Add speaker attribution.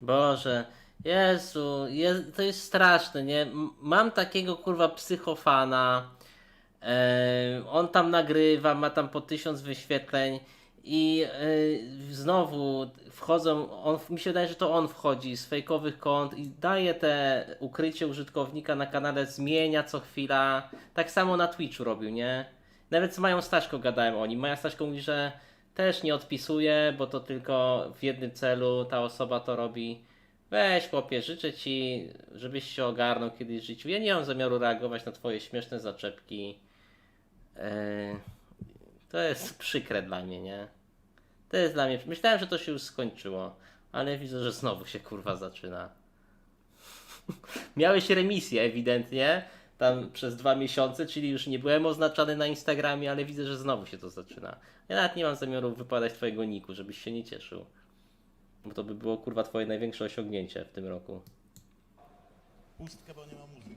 Speaker 1: Boże, Jezu, je, to jest straszne, nie? Mam takiego kurwa psychofana. E, on tam nagrywa, ma tam po tysiąc wyświetleń i e, znowu wchodzą, on, mi się wydaje, że to on wchodzi z fejkowych kont i daje te ukrycie użytkownika na kanale, zmienia co chwila. Tak samo na Twitchu robił, nie? Nawet z Mają Staszką gadałem o nim. Maja Staszko mówi, że też nie odpisuje, bo to tylko w jednym celu ta osoba to robi. Weź chłopie, życzę ci, żebyś się ogarnął kiedyś w życiu. Ja nie mam zamiaru reagować na twoje śmieszne zaczepki. Eee, to jest przykre dla mnie, nie? To jest dla mnie. Myślałem, że to się już skończyło, ale widzę, że znowu się kurwa zaczyna. Miałeś remisję ewidentnie tam przez dwa miesiące, czyli już nie byłem oznaczany na Instagramie, ale widzę, że znowu się to zaczyna. Ja nawet nie mam zamiaru wypadać twojego niku, żebyś się nie cieszył. Bo to by było kurwa twoje największe osiągnięcie w tym roku.
Speaker 2: Bo nie ma muzyki.